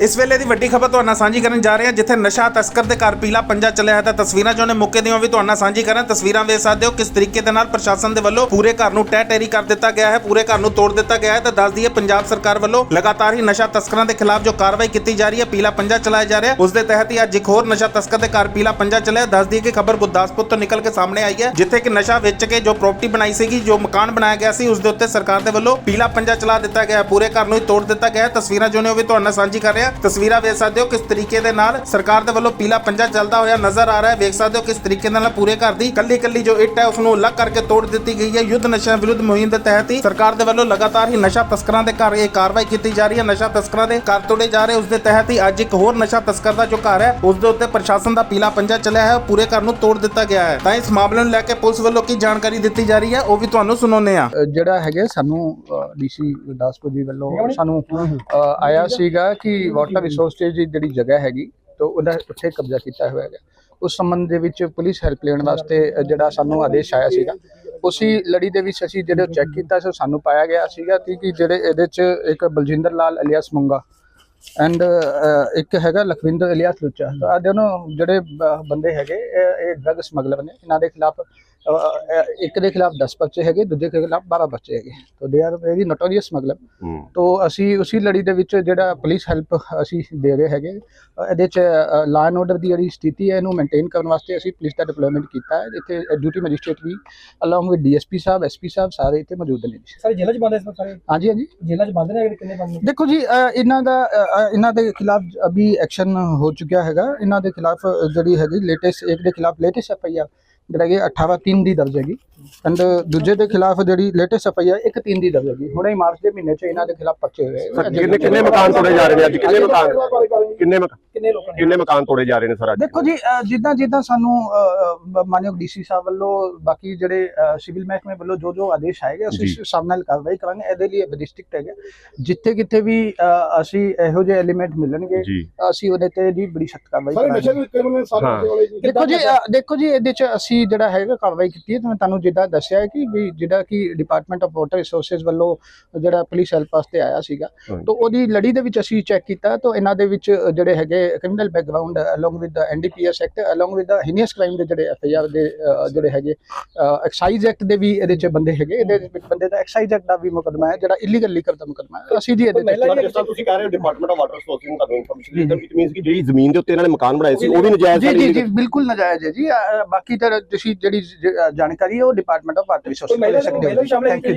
ਇਸ ਵੇਲੇ ਦੀ ਵੱਡੀ ਖਬਰ ਤੁਹਾਡੇ ਨਾਲ ਸਾਂਝੀ ਕਰਨ ਜਾ ਰਹੇ ਹਾਂ, ਜਿੱਥੇ ਨਸ਼ਾ, ਤਸਕਰ ਦੇ ਘਰ ਪੀਲਾ ਪੰਜਾ ਚੱਲਿਆ ਹੈ। ਤਾਂ ਤਸਵੀਰਾਂ ਜੋ ਨੇ ਮੌਕੇ ਦੀਆਂ ਵੀ ਤੁਹਾਡੇ ਨਾਲ ਸਾਂਝੀ ਕਰਾਂ ਤਸਵੀਰਾਂ ਵੇਖ ਸਕਦੇ ਹੋ ਕਿਸ ਤਰੀਕੇ ਦੇ ਨਾਲ ਪ੍ਰਸ਼ਾਸਨ ਦੇ ਵੱਲੋਂ ਪੂਰੇ ਘਰ ਨੂੰ ਟਹਿ ਟੈਰੀ ਕਰ ਦਿੱਤਾ ਗਿਆ ਹੈ, ਪੂਰੇ ਘਰ ਨੂੰ ਤੋੜ ਦਿੱਤਾ ਗਿਆ ਹੈ। ਤਾਂ ਦੱਸ ਦਈਏ ਪੰਜਾਬ ਸਰਕਾਰ ਵੱਲੋਂ ਲਗਾਤਾਰ ਹੀ ਨਸ਼ਾ ਤਸਕਰਾਂ ਦੇ ਖਿਲਾਫ ਜੋ ਕਾਰਵਾਈ ਕੀਤੀ ਜਾ ਰਹੀ ਹੈ, ਪੀਲਾ ਪੰਜਾ ਚਲਾਇਆ ਜਾ ਰਿਹਾ ਹੈ। ਉਸ ਦੇ ਤਹਿਤ ਹੀ ਅੱਜ ਇੱਕ ਹੋਰ ਨਸ਼ਾ ਤਸਕਰ ਦੇ ਘਰ ਪੀਲਾ ਪੰਜਾ ਚੱਲਿਆ ਦੱਸ ਦਈਏ ਕਿ ਖਬਰ ਗੁਰਦਾਸਪੁਰ ਤੋਂ ਨਿਕਲ ਕੇ ਸਾਹਮਣੇ ਆਈ ਹੈ, ਜਿੱਥੇ ਕਿ ਨਸ਼ਾ ਵੇਚ ਕੇ ਜੋ ਪ੍ਰਾਪਰਟੀ ਬਣਾਈ ਸੀਗੀ, ਜੋ ਮਕਾਨ ਬਣਾਇਆ ਗਿਆ ਸੀ, ਉਸ ਦੇ ਉੱਤੇ ਸਰਕਾਰ ਦੇ ਵੱਲੋਂ ਪੀਲਾ ਪੰਜਾ ਚਲਾ ਦਿੱਤਾ ਗਿਆ ਪੂਰੇ ਘਰ ਨੂੰ ਹੀ ਤੋੜ ਦਿੱਤਾ ਗਿਆ ਤਸਵੀਰਾਂ ਜੋ ਨੇ ਉਹ ਵੀ ਤੁਹਾਡੇ ਨਾਲ ਸਾਂਝੀ ਕਰ ਰਿਹਾ ਤਸਵੀਰਾਂ ਵੇਖ ਸਕਦੇ ਹੋ ਕਿਸ ਤਰੀਕੇ ਦੇ ਨਾਲ ਸਰਕਾਰ ਦੇ ਵੱਲੋਂ ਪੀਲਾ ਪੰਜਾ ਚੱਲਦਾ ਹੋਇਆ ਨਜ਼ਰ ਆ ਰਿਹਾ ਹੈ। ਵੇਖ ਸਕਦੇ ਹੋ ਕਿਸ ਤਰੀਕੇ ਨਾਲ ਪੂਰੇ ਘਰ ਦੀ ਕੱਲੀ ਕੱਲੀ ਜੋ ਇੱਟ ਹੈ ਉਸ ਨੂੰ ਅਲੱਗ ਕਰਕੇ ਤੋੜ ਦਿੱਤੀ ਗਈ ਹੈ। ਯੁੱਧ ਨਸ਼ਾ ਵਿਰੁੱਧ ਮੁਹਿੰਮ ਦੇ ਤਹਿਤ ਹੀ ਸਰਕਾਰ ਦੇ ਵੱਲੋਂ ਲਗਾਤਾਰ ਹੀ ਨਸ਼ਾ ਤਸਕਰਾਂ ਦੇ ਘਰ ਇਹ ਕਾਰਵਾਈ ਕੀਤੀ ਜਾ ਰਹੀ ਹੈ। ਨਸ਼ਾ ਤਸਕਰਾਂ ਦੇ ਘਰ ਤੋੜੇ ਜਾ ਰਹੇ ਉਸ ਦੇ ਤਹਿਤ ਹੀ ਅੱਜ ਇੱਕ ਹੋਰ ਨਸ਼ਾ ਤਸਕਰ ਦਾ ਜੋ ਘਰ ਹੈ ਉਸ ਦੇ ਉੱਤੇ ਪ੍ਰਸ਼ਾਸਨ ਦਾ ਪੀਲਾ ਪੰਜਾ ਚੱਲਿਆ ਹੈ। ਪੂਰੇ ਘਰ ਨੂੰ ਤੋੜ ਦਿੱਤਾ ਗਿਆ ਹੈ। ਤਾਂ ਇਸ ਮਾਮਲੇ ਨੂੰ ਲੈ ਕੇ ਪੁਲਿਸ ਵੱਲੋਂ ਕੀ ਜਾਣਕਾਰੀ ਦਿੱਤੀ ਜਾ ਰਹੀ ਹੈ ਉਹ ਵੀ ਤੁਹਾਨੂੰ ਸੁਣਾਉਂਦੇ ਹਾਂ। ਅ, ਜਿਹੜਾ ਹੈਗਾ ਸਾਨੂੰ ਡੀਸੀ ਗੁਰਦਾਸਪੁਰ ਜੀ ਵੱਲੋਂ ਸਾਨੂੰ ਆਇਆ ਸੀਗਾ ਕਿ ਵਾਟਰ ਰਿਸੋਰਸਜ਼ ਦੀ ਜਿਹੜੀ ਜਗ੍ਹਾ ਹੈਗੀ, ਤੋਂ ਉਹਦਾ ਉੱਥੇ ਕਬਜ਼ਾ ਕੀਤਾ ਹੋਇਆ ਹੈਗਾ। ਉਸ ਸੰਬੰਧ ਦੇ ਵਿੱਚ ਪੁਲਿਸ ਹੈਲਪ ਲੈਣ ਵਾਸਤੇ ਜਿਹੜਾ ਸਾਨੂੰ ਆਦੇਸ਼ ਆਇਆ ਸੀਗਾ, ਉਸੇ ਲੜੀ ਦੇ ਵਿੱਚ ਅਸੀਂ ਜਿਹੜੇ ਚੈੱਕ ਕੀਤਾ ਸੋ ਸਾਨੂੰ ਪਾਇਆ ਗਿਆ ਸੀਗਾ ਕਿ ਜਿਹੜੇ ਇਹਦੇ ਚ ਇੱਕ ਬਲਜਿੰਦਰ ਲਾਲ ਅਲੀਆਸ ਮੁੰਗਾ ਐਂਡ ਇੱਕ ਹੈਗਾ ਲਖਵਿੰਦਰ ਅਲਿਆਸ ਲੁੱਚਾ। ਤਾਂ ਆਹ ਦੋਨੋਂ ਜਿਹੜੇ ਬੰਦੇ ਹੈਗੇ, ਇਹ ਇਹ ਡਰਗ ਸਮਗਲਰ ਨੇ। ਇਹਨਾਂ ਦੇ ਖਿਲਾਫ ਇੱਕ ਦੇ ਖਿਲਾਫ 10 ਬੱਚੇ ਹੈਗੇ ਦੂਜੇ ਦੇ ਖਿਲਾਫ 12 ਬੱਚੇ ਹੈਗੇ। ਤਾਂ they are very notorious smuggler ਤੋਂ ਅਸੀਂ ਉਸੇ ਲੜੀ ਦੇ ਵਿੱਚ ਜਿਹੜਾ ਪੁਲਿਸ ਹੈਲਪ ਅਸੀਂ ਦੇ ਰਹੇ ਹੈਗੇ ਇਹਦੇ ਚ ਲਾ ਐਂਡ ਆਰਡਰ ਦੀ ਜਿਹੜੀ ਸਥਿਤੀ ਹੈ ਇਹਨੂੰ ਮੇਨਟੇਨ ਕਰਨ ਵਾਸਤੇ ਅਸੀਂ ਪੁਲਿਸ ਦਾ ਡਿਪਲੋਇਮੈਂਟ ਕੀਤਾ ਹੈ। ਇੱਥੇ ਡਿਊਟੀ ਮੈਜਿਸਟ੍ਰੇਟ ਵੀ along with DSP Sahib SP ਸਾਹਿਬ ਸਾਰੇ ਇੱਥੇ ਮੌਜੂਦ ਨੇ ਜੀ। ਸਾਰੇ ਜੇਲ੍ਹਾਂ ਚ ਬੰਦ ਹੈ ਇਸ ਵਕਤ ਸਾਰੇ? ਹਾਂਜੀ ਹਾਂਜੀ। ਜੇਲ੍ਹਾਂ ਚ ਬੰਦ ਨੇ ਅਗਰ ਕਿੰਨੇ ਬੰਦ ਨੇ? ਦੇਖੋ ਜੀ ਇਹਨਾਂ ਦਾ ਇਹਨਾਂ ਦੇ ਖਿਲਾਫ ਅਭੀ ਐਕਸ਼ਨ ਹੋ ਚੁੱਕਿਆ ਹੈਗਾ। ਇਹਨਾਂ ਦੇ ਖਿਲਾਫ ਜਿਹੜੀ ਹੈਗੀ ਲੇਟੈਸਟ ਇੱਕ ਦੇ ਖਿਲਾਫ ਲੇਟੈਸਟ ਐਫ ਆਈ ਆਰ ਜਿਹੜਾ ਕਿ 18 3 ਦੀ ਦਰਜ ਹੈਗੀ। ਐਂਡ ਦੂਜੇ ਦੇ ਖਿਲਾਫ ਜਿਹੜੀ ਲੇਟੈਸਟ ਐਫ ਆਈ ਆਰ 1 3 ਦੀ ਦਰਜ ਹੈਗੀ। ਹੁਣੇ ਮਾਰਚ ਦੇ ਮਹੀਨੇ ਚ ਇਹਨਾਂ ਦੇ ਖਿਲਾਫ ਪਰਚੇ ਹੋਏ ਕਿੰਨੇ ਕਿੰਨੇ ਮਕਾਨ ਤੋੜੇ ਜਾ ਰਹੇ ਨੇ ਅੱਜ? ਕਿੰਨੇ ਮਕਾਨ? ਕਿੰਨੇ ਮਕ- ਕਿੰਨੇ ਲੋਕਾਂ ਨੇ ਕਿੰਨੇ ਮਕਾਨ ਤੋੜੇ ਜਾ ਰਹੇ ਨੇ ਸਰ ਅੱਜ ਦੇਖੋ ਜੀ ਅ, ਜਿੱਦਾਂ ਜਿੱਦਾਂ ਸਾਨੂੰ ਅ, ਅ, ਮਾਨਯੋਗ ਡੀਸੀ ਸਾਹਿਬ ਵੱਲੋਂ ਬਾਕੀ ਜਿਹੜੇ ਸਿਵਲ ਮਹਿਕਮੇ ਵੱਲੋਂ ਜੋ ਜੋ ਆਦੇਸ਼ ਆਏਗੇ ਅਸੀਂ ਜੀ। ਉਸ ਹਿਸਾਬ ਨਾਲ ਕਾਰਵਾਈ ਕਰਾਂਗੇ ਇਹਦੇ ਲਈ ਡਿਸਟ੍ਰਿਕਟ ਹੈਗਾ ਜਿੱਥੇ ਕਿਤੇ ਵੀ ਅ, ਅਸੀਂ ਇਹੋ ਜਿਹੇ ਐਲੀਮੈਂਟ ਮਿਲਣਗੇ ਜੀ ਅਸੀਂ ਉਹਦੇ ਤੇ ਜੀ ਬੜੀ ਸਖਤ ਕਾਰਵਾਈ ਸਾਰੇ ਕਰਾਂਗੇ ਨਸ਼ੇ ਦੇ ਕ੍ਰਿਮੀਨਲ ਹਾਂ। ਵਾਲੇ ਜੀ ਦੇਖੋ ਜੀ ਅ, ਦੇਖੋ ਜੀ ਇਹਦੇ ਚ ਅਸੀਂ ਜਿਹੜਾ ਹੈਗਾ ਕਾਰਵਾਈ ਕੀਤੀ ਹੈ ਤੇ ਮੈਂ ਤੁਹਾਨੂੰ ਜਿੱਦਾਂ ਦੱਸਿਆ ਹੈ ਕਿ ਵੀ ਜਿਹੜਾ ਕਿ ਡਿਪਾਰਟਮੈਂਟ ਆਫ ਵਾਟਰ ਰਿਸੋਰਸਸ ਵੱਲੋਂ ਜਿਹੜਾ ਪੁਲਿਸ ਹੈਲਪ ਵਾਸਤੇ ਆਇਆ ਸੀਗਾ ਹਾਂ। ਤਾਂ ਉਹਦੀ ਲੜੀ ਦੇ ਵਿੱਚ ਅਸੀਂ ਚੈੱਕ ਕੀਤਾ ਤਾਂ ਇਹਨਾਂ ਦੇ ਵਿੱਚ ਜਿਹੜੇ ਹੈਗੇ ਕ੍ਰਿਮੀਨਲ ਬੈਕਗ੍ਰਾਉਂਡ ਅਲੋਂਗ ਵਿਦ ਦਾ ਐਨਡੀਪੀਐਸ ਐਕਟ ਅਲੋਂਗ ਵਿਦ ਦਾ ਹੀਨੀਅਸ ਕ੍ਰਾਈਮ ਦੇ ਜਿਹੜੇ ਐਫਆਈਆਰ ਦੇ ਜਿਹੜੇ ਹੈਗੇ ਐਕਸਾਈਜ਼ ਐਕਟ ਦੇ ਵੀ ਇਹਦੇ ਚ ਬੰਦੇ ਹੈਗੇ। ਇਹਦੇ ਵਿੱਚ ਬੰਦੇ ਦਾ ਐਕਸਾਈਜ਼ ਐਕਟ ਦਾ ਵੀ ਮੁਕਦਮਾ ਹੈ ਜਿਹੜਾ ਇਲੀਗਲ ਲੀਕਰ ਦਾ ਮੁਕਦਮਾ ਹੈ। ਅਸੀਂ ਜੀ ਇਹਦੇ ਜਿਸ ਤਰ੍ਹਾਂ ਤੁਸੀਂ ਕਹਿ ਰਹੇ ਹੋ ਡਿਪਾਰਟਮੈਂਟ ਆਫ ਵਾਟਰ ਸੋਰਸਿੰਗ ਤੁਹਾਨੂੰ ਇਨਫੋਰਮੇਸ਼ਨ ਦਿੱਤੀ ਇਟ ਮੀਨਸ ਕਿ ਜਿਹੜੀ ਜ਼ਮੀਨ ਦੇ ਉੱਤੇ ਇਹਨਾਂ ਨੇ ਮਕਾਨ ਬਣਾਏ ਸੀ ਉਹ ਵੀ ਨਜਾਇਜ਼ ਜੀ ਜੀ ਜੀ ਬਿਲਕੁਲ ਨਜਾਇਜ਼ ਹੈ ਜੀ। ਬਾਕੀ ਤਾਂ ਤੁਸੀਂ ਜਿਹੜੀ ਜਾਣਕਾਰੀ ਹੈ ਉਹ ਡਿਪਾਰਟਮੈਂਟ ਆਫ ਵਾਟਰ ਰਿਸੋਰਸਸ ਮਹਿਲਾ ਲੈ ਸਕਦੇ ਹੈ। Thank you